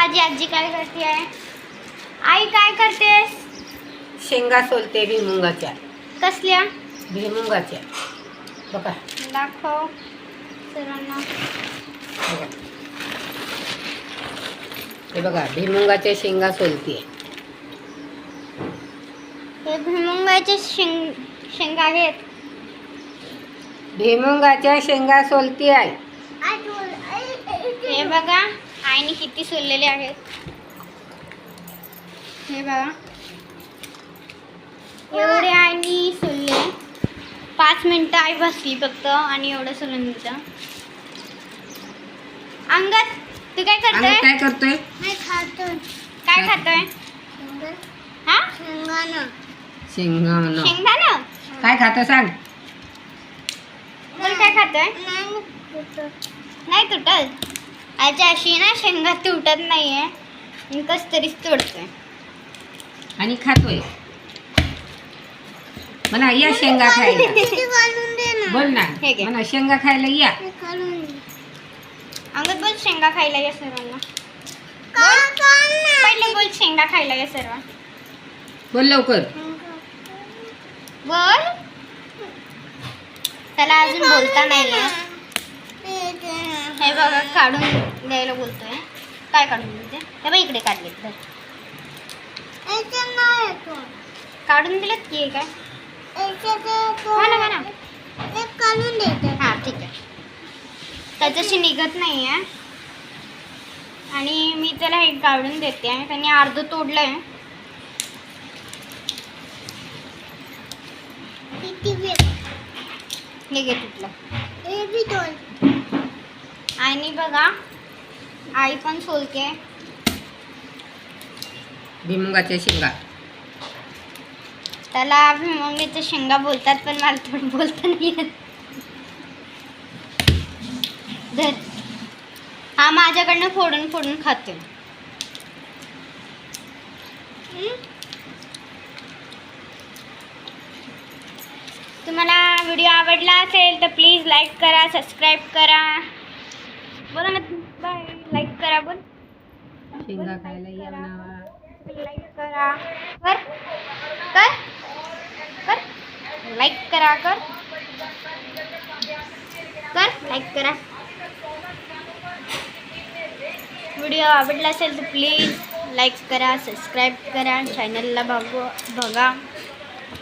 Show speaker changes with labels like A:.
A: माझी आजी काय करते आहे? आई काय करतेस
B: शेंगा सोलते भिमुंगाच्या.
A: कसल्या?
B: भिमुंगाच्या. बघा.
A: दाखव. सर्वांना.
B: बघा. हे बघा भिमुंगाच्या शेंगा सोलते.
A: हे भुईमुंगाचे शेंग शेंगा आहेत.
B: भिमुंगाच्या शेंगा सोलती आहे
A: हे बघा. आईने किती सोललेले आहेत हे बघा एवढे आईने सोलले पाच मिनिटं आई बसली फक्त आणि एवढं सोलून दिलं अंगद तू काय करतोय
B: काय करतोय
A: खातोय काय खातोय हा
B: शेंगा
A: शेंगदाणा
B: काय खातो सांग
A: बोल काय खातोय नाही तुटत आजी अशी ना शेंगा तुटत नाहीये. मी कस तरीच तोडतोय.
B: आणि खातोय. म्हणा या शेंगा खायला. बोल ना.
A: हे घे.
B: म्हणा शेंगा खायला या.
A: अंगद बोल शेंगा खायला या सर्वांना. बोल. पहिले बोल शेंगा खायला या सर्व.
B: बोल लवकर.
A: बोल. त्याला अजून बोलता नाही. हे बघा काढून द्यायला बोलतोय. काय काढून देते हे बघ इकडे काढले. काढून दिलेत की काय? हा ना, हा ना. हा ठीक आहे. त्याच्याशी निघत नाही आहे आणि मी त्याला हे काढून देते. आणि त्यांनी अर्ध तोडलं आहे हे घे तुटलं आणि बघा आई पण सोलते.
B: भिमुंगाच्या शेंगा.
A: त्याला मम्मीचे शेंगा बोलतात पण मला थोडं बोलता नाही येत. हा माझ्याकडनं फोडून फोडून खाते. तुम्हाला व्हिडिओ आवडला असेल तर प्लीज लाईक करा सबस्क्राईब करा. बोला ना बाय लाईक करा बोल.
B: शेंगा खायला या म्हणावा
A: लाईक करा. कर. कर. कर. लाईक करा कर. कर. लाईक करा. व्हिडिओ आवडला असेल तर प्लीज लाईक करा सबस्क्राईब करा चॅनलला बघू बघा.